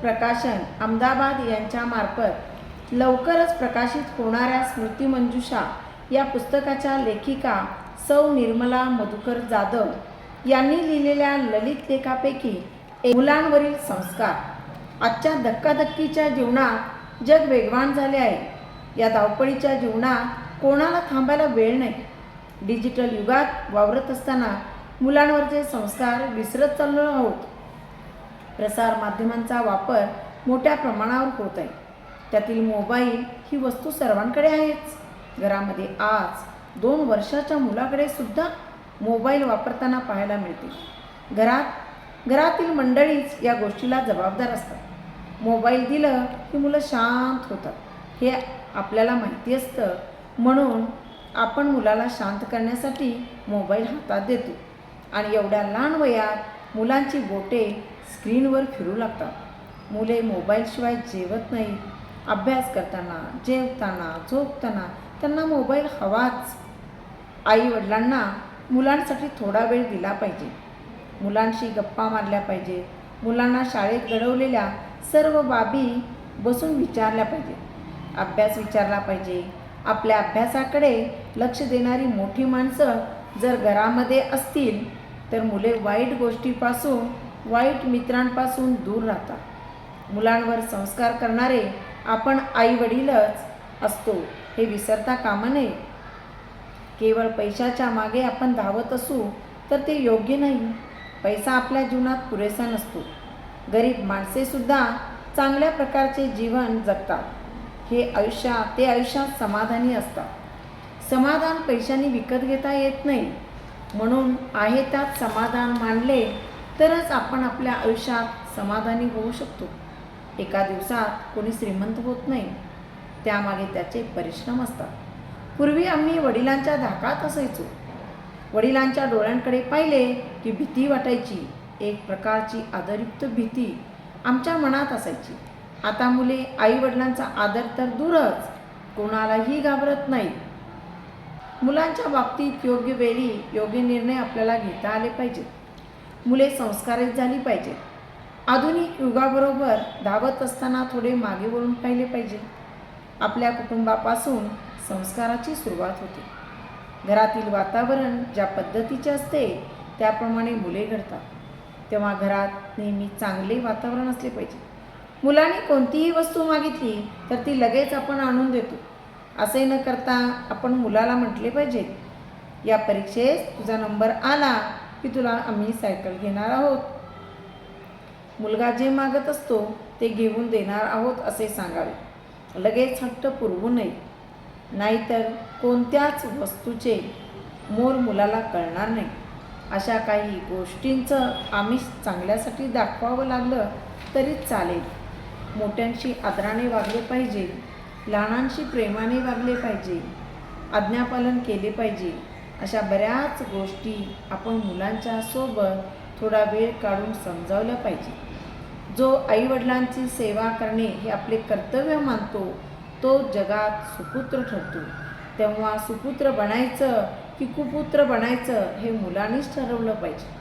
प्रकाशन अहमदाबाद यांच्यामार्फत लवकरच प्रकाशित होणाऱ्या स्मृतिमंजुषा या पुस्तकाच्या लेखिका सौ निर्मला मधुकर जाधव यांनी लिहिलेल्या ललित लेखापैकी एक मुलांवरील संस्कार. आजच्या धक्काधक्कीच्या जीवनात जग वेगवान झाले आहे. या धावपळीच्या जीवनात कोणाला थांबायला वेळ नाही. डिजिटल युगात वावरत असताना मुलांवरचे संस्कार विसरत चाललो आहोत. प्रसार माध्यमांचा वापर मोठ्या प्रमाणावर होत आहे. त्यातील मोबाईल ही वस्तू सर्वांकडे आहेच. घरामध्ये आज दोन वर्षाच्या मुलाकडे सुद्धा मोबाईल वापरताना पाहायला मिळते घरात घरातील मंडळीच या गोष्टीला जबाबदार असतात. मोबाईल दिलं की मुलं शांत होतात. हे आपल्याला माहिती असतं. म्हणून आपण मुलाला शांत करण्यासाठी मोबाईल हातात देतो. आणि एवढ्या लहान वयात मुलांची बोटे स्क्रीनवर फिरू लागतात. मुले मोबाईलशिवाय जेवत नाहीत अभ्यास करताना जेवताना झोपताना त्यांना मोबाईल हवाच. आई वडिलांना मुलांसाठी थोडा वेळ दिला पाहिजे. मुलांशी गप्पा मारल्या पाहिजे. मुलांना शाळेत घडवलेल्या सर्व बाबी बसून विचारल्या पाहिजे. अभ्यास विचारला पाहिजे. आपल्या अभ्यासाकडे लक्ष देणारी मोठी माणसं जर घरामध्ये असतील तर मुले वाईट गोष्टीपासून वाईट मित्रांपासून दूर राहतात. मुलांवर संस्कार करणारे आपण आई वडीलच असतो हे विसरता कामा नये. केवळ पैशाच्या मागे आपण धावत असू तर ते योग्य नाही. पैसा आपल्या जीवनात पुरेसा नसतो. गरीब माणसेसुद्धा चांगल्या प्रकारचे जीवन जगतात. हे आयुष्यात ते आयुष्यात समाधानी असतात. समाधान पैशाने विकत घेता येत नाही. म्हणून आहे त्यात समाधान मानले तरच आपण आपल्या आयुष्यात समाधानी होऊ शकतो. एका दिवसात कोणी श्रीमंत होत नाही त्यामागे त्याचे परिश्रम असतात. पूर्वी आम्ही वडिलांच्या धाकात असायचो. वडिलांच्या डोळ्यांकडे पाहिले की भीती वाटायची एक प्रकारची आदरयुक्त भीती आमच्या मनात असायची. आता मुले आई वडिलांचा आदर तर दूरच कोणालाही घाबरत नाही मुलांच्या बाबतीत योग्य वेळी योग्य निर्णय आपल्याला घेता आले पाहिजेत मुले संस्कारित झाली पाहिजेत आधुनिक युगाबरोबर धावत असताना थोडे मागे वळून पाहिले पाहिजे. आपल्या कुटुंबापासून संस्काराची सुरुवात होते. घरातील वातावरण ज्या पद्धतीचे असते त्याप्रमाणे मुले घडतात. तेव्हा घरात नेहमी चांगले वातावरण असले पाहिजे. मुलाने कोणतीही वस्तू मागितली तर ती लगेच आपण आणून देतो. असे न करता आपण मुलाला म्हटले पाहिजे या परीक्षेत तुझा नंबर आला की तुला आम्ही सायकल घेणार आहोत. मुलगा जे मागत असतो ते घेऊन देणार आहोत असे सांगावे. लगेच हट्ट पुरवू नये. नाहीतर कोणत्याच वस्तूचे मोर मुलाला कळणार नाही. अशा काही गोष्टींचं आम्ही चांगल्यासाठी दाखवावं लागलं तरी चालेल. मोठ्यांशी आदराने वागले पाहिजे. लहानांशी प्रेमाने वागले पाहिजे आज्ञापालन केले पाहिजे अशा बऱ्याच गोष्टी आपण मुलांच्या सोबत थोडा वेळ काढून समजावल्या पाहिजे. जो आईवडिलांची सेवा करणे हे आपले कर्तव्य मानतो तो जगात सुपुत्र ठरतो. तेव्हा सुपुत्र बनायचं की कुपुत्र बनायचं हे मुलांनीच ठरवलं पाहिजे.